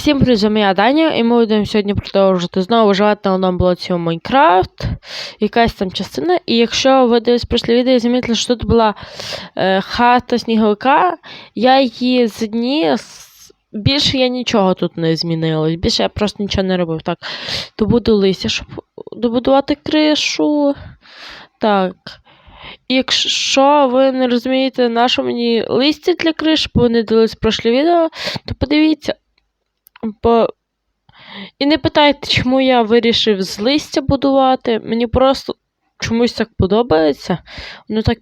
Всім привіт, з вами я Даня, і ми будемо сьогодні продовжувати знову виживати на одному блоці у Майнкрафт. Якась там частина. І якщо ви дивились прошле відео і замітили, що тут була е, хата сніговика, я її зніс. Більше я нічого тут не змінилось. Більше я просто нічого не робив. Так, добуду листя, щоб добудувати кришу. Так. Якщо ви не розумієте, на що мені листя для криш, бо ви не дивились прошле відео, то подивіться. Бо... І не питайте, чому я вирішив з листя будувати. Мені просто чомусь так подобається. Воно так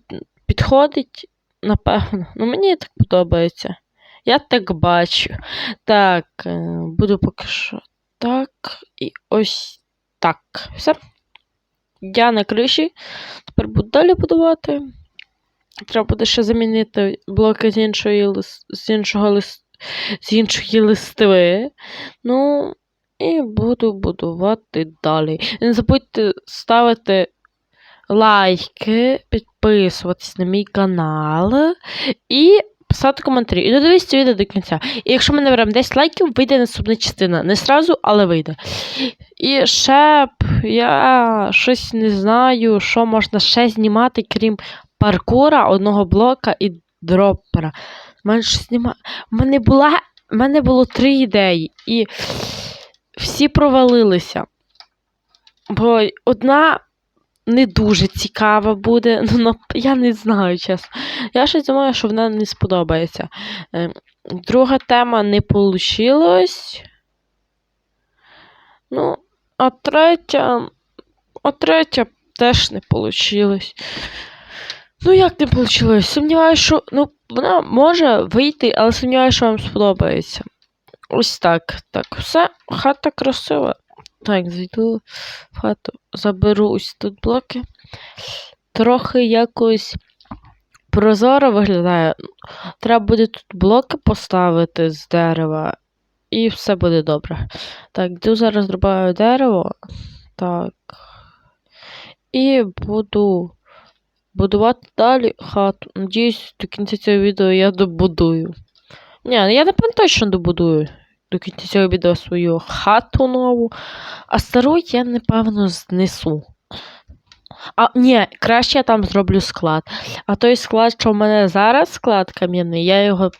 підходить, напевно. Ну, мені так подобається. Я так бачу. Так, е, буду поки що так. І ось так. Все. Я на криші. Тепер буду далі будувати. Треба буде ще замінити блоки з іншої з іншого лист з іншої листви. Ну, і буду будувати далі. Не забудьте ставити лайки, підписуватись на мій канал і писати коментарі. І додивіться відео до кінця. І якщо ми наберемо 10 лайків, вийде наступна частина. Не сразу, але вийде. І ще б я щось не знаю, що можна ще знімати, крім паркура, одного блока і дроппера. У мене. У мене була. У мене було три ідеї, і всі провалилися. Бо одна не дуже цікава буде. Ну, я не знаю, чесно. Я щось думаю, що вона не сподобається. Е, друга тема не вийшло. Ну, а третя. А третя теж не вийшло. Ну, як не вийшло? Сумніваюся, що. Ну, вона може вийти, але сумніваюся, що вам сподобається. Ось так. Так, все, хата красива. Так, зайду в хату, заберу ось тут блоки. Трохи якось прозоро виглядає. Треба буде тут блоки поставити з дерева, і все буде добре. Так, йду зараз зробаю дерево. Так. І буду будувати далі хату. Надіюсь, до кінця цього відео я добудую. Ні, я напевно точно добудую до кінця цього відео свою хату нову, а стару я, напевно, знесу. А, ні, краще я там зроблю склад. А той склад, що в мене зараз склад кам'яний, я його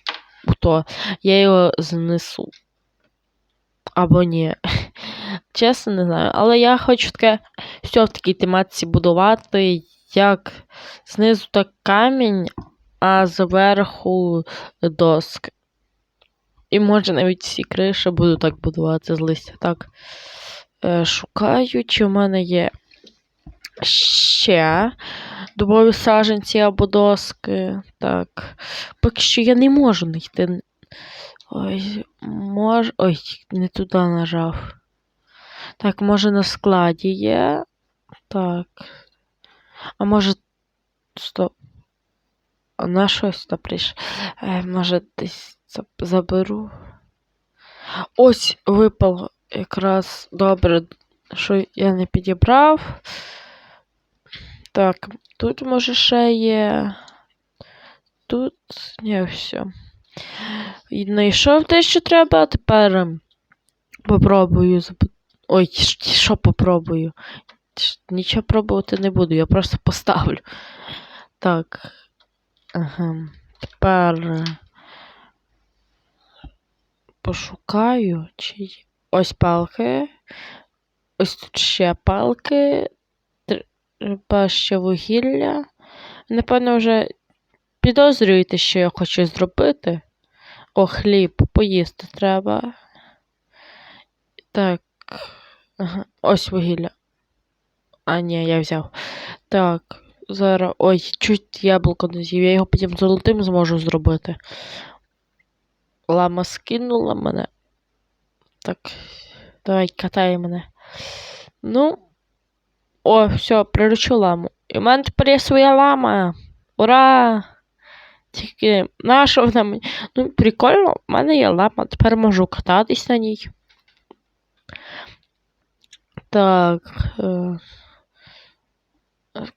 то, я його знесу. Або ні. Чесно, не знаю. Але я хочу таке все в такій тематиці будувати, як знизу так камінь, а зверху доски. І може навіть всі криші буду так будувати з листя. Так. Е, Шукаю, чи в мене є ще дубові саженці або доски. Так. Поки що я не можу знайти. Ой, мож... Ой, не туди нажав. Так, може на складі є. Так. А може. Стоп. На щось то прийшло. Е, може десь заберу. Ось випало якраз добре, що я не підібрав. Так, тут може ще є. Тут не все. Знайшов те, що треба, а тепер попробую Ой, що попробую? Нічого пробувати не буду, я просто поставлю. Так. Ага. Тепер пошукаю, чи ось палки. Ось тут ще палки. Треба ще вугілля. Напевно, вже підозрюєте, що я хочу зробити. О, хліб, поїсти треба. Так. Ага. Ось вугілля. А, ні, я взяв. Так, зараз. Ой, чуть яблуко не з'їв. Я його потім золотим зможу зробити. Лама скинула мене. Так. Давай катай мене. Ну. О, все, приручу ламу. І в мене тепер є своя лама. Ура! Тільки наша вона мені. Ну, прикольно, в мене є лама, тепер можу кататись на ній. Так. Е...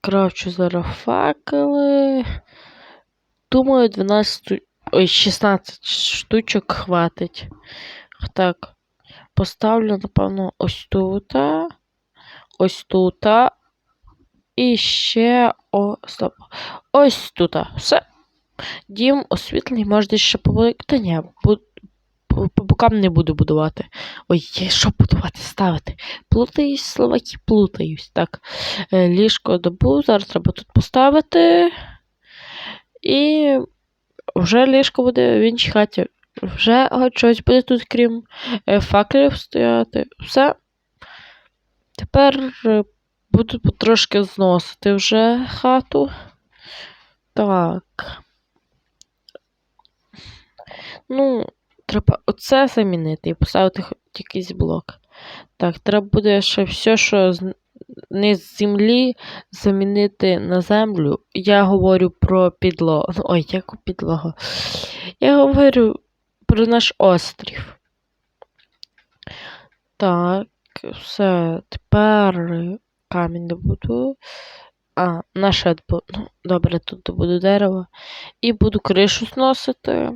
Кравчу зараз факели. Думаю, 12 Ой, 16 штучок хватить. Так. Поставлю, напевно, ось тут. Ось тут. І ще о, стоп. Ось тут. Все. Дім освітлений, десь ще побудувати. Та ні, по, по, бокам не буду будувати. Ой, що будувати, ставити? Плутаюсь, словаки, плутаюсь. Так. Е, Ліжко добу. Зараз треба тут поставити. І вже ліжко буде в іншій хаті. Вже щось буде тут, крім е, факелів стояти. Все. Тепер е, буду потрошки зносити вже хату. Так. Ну, треба оце замінити і поставити якийсь блок. Так, треба буде ще все, що не з землі, замінити на землю. Я говорю про підлогу. Ой, яку підлогу. Я говорю про наш острів. Так, все, тепер камінь добуду. А, наше ну, добре, тут добуду дерево. І буду кришу зносити.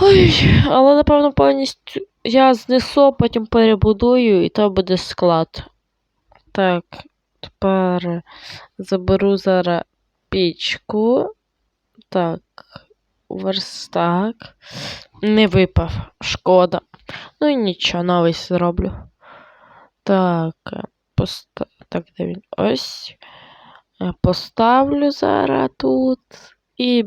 Ой, але напевно повністю я знесу, потім перебудую, і то буде склад. Так, тепер заберу зараз пічку. Так, верстак. Не випав. Шкода. Ну і нічого, новий зроблю. Так, поста... так, де він? Ось. Е, Поставлю зараз тут і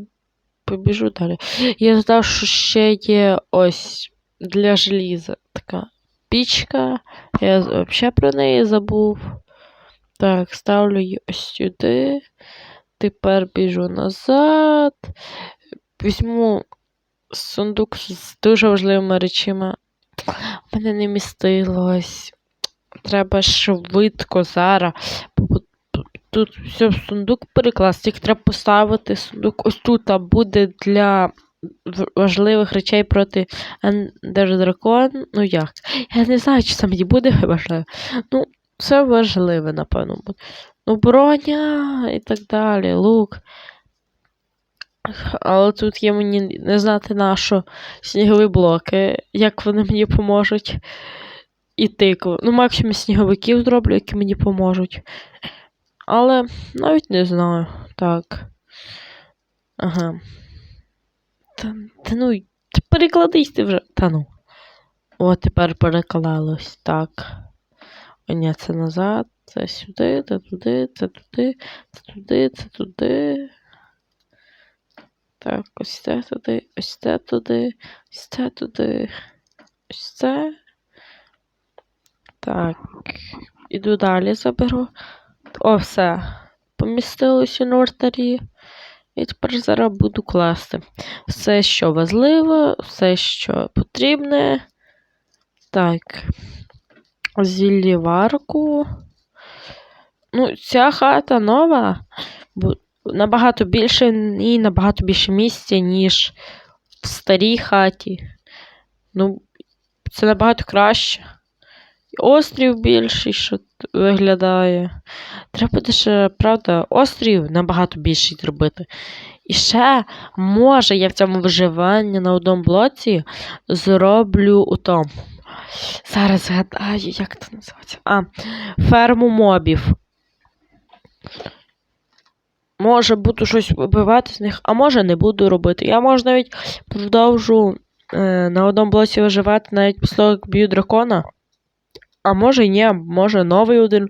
побіжу далі. Я знав, що ще є ось для желіза така пічка. Я взагалі про неї забув. Так, ставлю її ось сюди. Тепер біжу назад. Візьму сундук з дуже важливими речами. В мене не містилось. Треба швидко зараз. Тут все в сундук перекласти. Їх треба поставити. Сундук ось тут а буде для важливих речей проти Ендердракон. Ну як? Я не знаю, чи це мені буде важливо. Ну, це важливе, напевно, буде. Ну, броня і так далі, лук. Але тут є мені не знати на що снігові блоки, як вони мені поможуть. І тикву. Ну, максимум сніговиків зроблю, які мені поможуть. Але навіть не знаю. Так. Ага. Та, та ну, перекладись ти вже. Та ну. О, тепер переклалось. Так. О, ні, це назад, це сюди, це туди, це туди, це туди, це туди. Так, ось це туди, ось це туди, ось це туди, ось це. Так. Іду далі заберу. О, все. Помістилось у інвентарі. І тепер зараз буду класти. Все, що важливо, все, що потрібне. Так. Зілліварку. Ну, ця хата нова. Набагато більше і набагато більше місця, ніж в старій хаті. Ну, це набагато краще. Острів більший, що виглядає. Треба буде ще, правда, острів набагато більший зробити. І ще, може, я в цьому виживанні на одному блоці зроблю у тому. Зараз згадаю, як це називається. А, ферму мобів. Може буду щось вибивати з них, а може не буду робити. Я може навіть продовжу е, на одному блоці виживати навіть після б'ю дракона. А може і ні, може новий один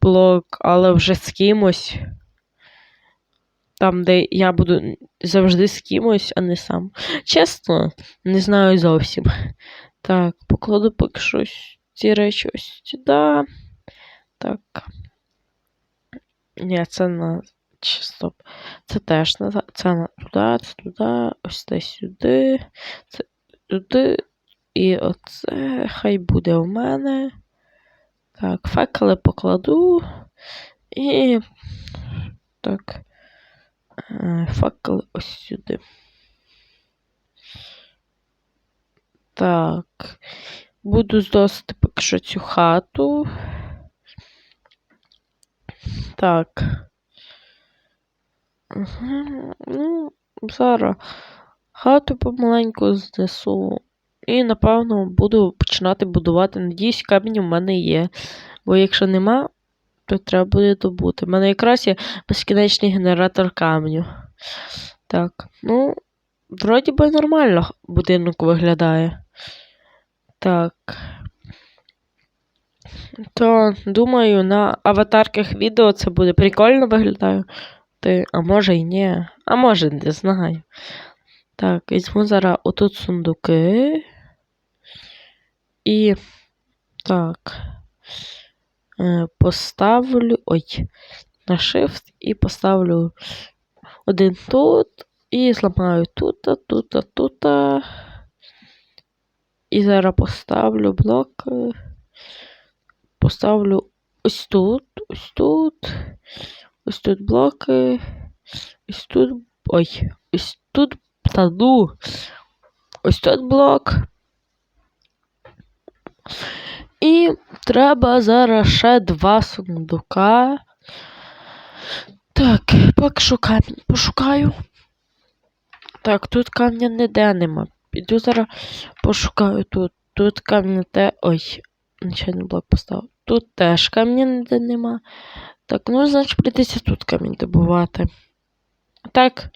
блок, але вже з кимось. Там, де я буду завжди з кимось, а не сам. Чесно, не знаю зовсім. Так, покладу поки що ось ці речі ось сюди. Так. Ні, це на. Чи, Стоп. Це теж назад. Це на туди, це туди, ось це сюди, це туди. І оце хай буде у мене. Так, факели покладу. І. Так. Е, Факели ось сюди. Так. Буду зносити поки що цю хату. Так. Угу. Ну, зараз хату помаленьку знесу. І, напевно, буду починати будувати. Надіюсь, камінь у мене є. Бо якщо нема, то треба буде добути. У мене якраз є безкінечний генератор каменю. Так, ну, вроді би нормально будинок виглядає. Так. То, думаю, на аватарках відео це буде прикольно виглядає. Ти, а може й ні. А може, не знаю. Так, візьму зараз отут сундуки. І. Так. Е, Поставлю. Ой. На Shift і поставлю один тут. І зламаю тут, тут, тут. І зараз поставлю блок. е, Поставлю ось тут, ось тут. Ось тут блоки. Ось тут. Ой, ось тут та ну. Ось тут блок. І треба зараз ще два сундука. Так, поки камінь пошукаю. Так, тут камня ніде нема. Піду зараз пошукаю тут. Тут камінь те. Ой, нічого блок поставив. Тут теж камня ніде нема. Так, ну, значить, прийдеться тут камінь добувати. Так,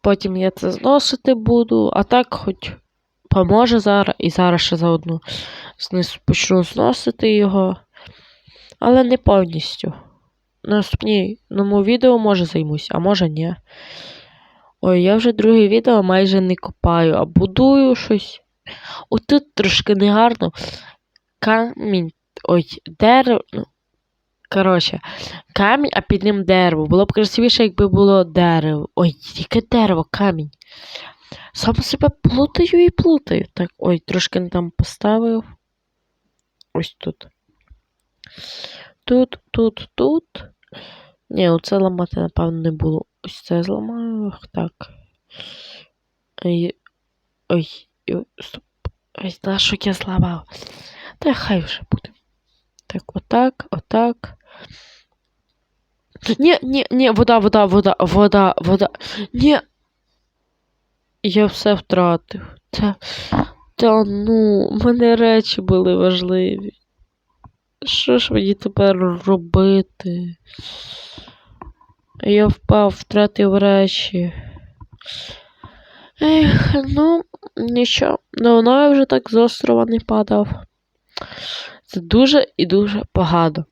потім я це зносити буду, а так хоч поможе зараз і зараз ще заодно почну зносити його. Але не повністю. На наступному відео може займусь, а може ні. Ой, я вже друге відео майже не копаю, а будую щось. Отут трошки негарно. Камінь. Ой, дерево. Ну, коротше, камінь, а під ним дерево. Було б красивіше, якби було дерево. Ой, яке дерево, камінь. Сам себе плутаю і плутаю. Так, ой, трошки не там поставив. Ось тут. Тут, тут, тут. Ні, оце ламати, напевно, не було. Ось це зламаю. Так. Ой, ой, ой, стоп. Ой, на що я зламав? Та хай вже буде. Так, отак, отак. Ні, ні, ні, вода, вода, вода, вода, вода. Ні. Я все втратив. Та, та ну, в мене речі були важливі. Що ж мені тепер робити? Я впав, втратив речі. Ех, ну, нічого. Давно я вже так з острова не падав. Це дуже і дуже погано.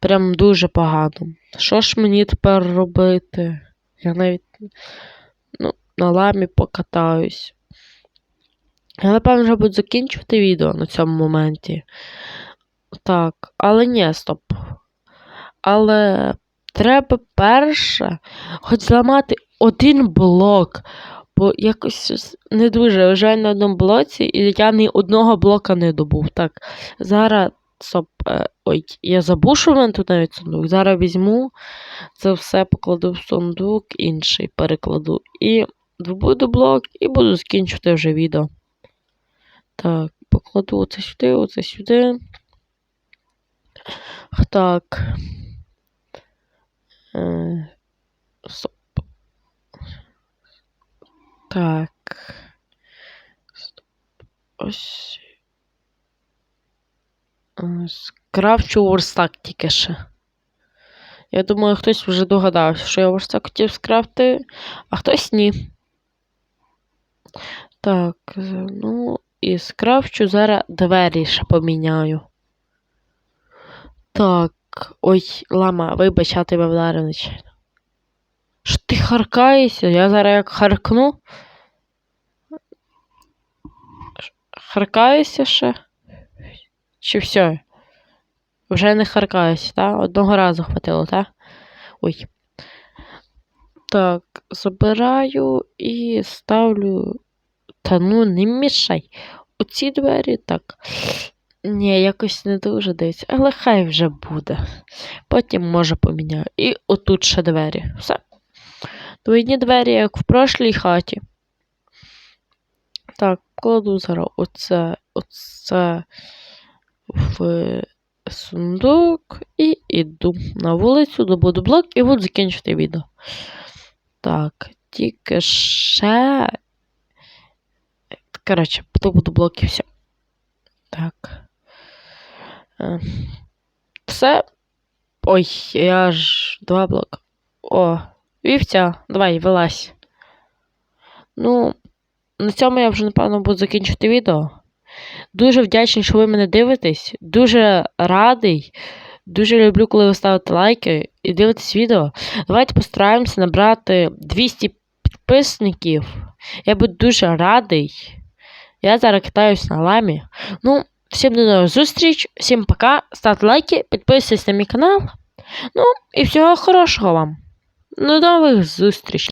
Прям дуже погано. Що ж мені тепер робити? Я навіть на ламі покатаюсь. Я, напевно, вже буду закінчувати відео на цьому моменті. Так, але ні, стоп. Але треба перше хоч зламати один блок. Бо якось не дуже вже на одному блоці, і я ні одного блока не добув. Так, зараз. Стоп, е, ой, я забув, що в мене тут навіть сундук. Зараз візьму це все покладу в сундук, інший перекладу. І добуду блок, і буду закінчувати вже відео. Так, покладу оце сюди, оце сюди. Так. Е, Стоп. Так. Стоп. Ось. Е, Скрафчу верстак тільки ще. Я думаю, хтось вже догадався, що я верстак хотів скрафти, а хтось ні. Так, ну, і скрафчу зараз двері ще поміняю. Так, ой, лама, вибач, я тебе вдарив нечайно. Що ти харкаєшся? Я зараз як харкну. Харкаєшся ще? Чи все? Вже не харкаюся, так? Одного разу хватило, так? Ой. Так, забираю і ставлю. Та ну, не мішай. Оці двері так. Ні, якось не дуже дивиться, але хай вже буде. Потім може поміняю. І отут ще двері. Все. Двойні двері, як в прошлій хаті. Так, кладу зараз оце, оце в сундук і йду на вулицю, добуду блок і буду закінчити відео. Так, тільки ще. Коротше, буду блоки все. Так. Е, Все. Ой, я ж два блока. О, вівця, давай, вилазь. Ну, на цьому я вже, напевно, буду закінчувати відео. Дуже вдячний, що ви мене дивитесь. Дуже радий. Дуже люблю, коли ви ставите лайки і дивитесь відео. Давайте постараємося набрати 200 підписників. Я буду дуже радий. Я зараз катаюсь на ламі. Ну, всім до нових зустріч, всім пока. Ставте лайки, підписуйтесь на мій канал. Ну, і всього хорошого вам. До нових зустрічей.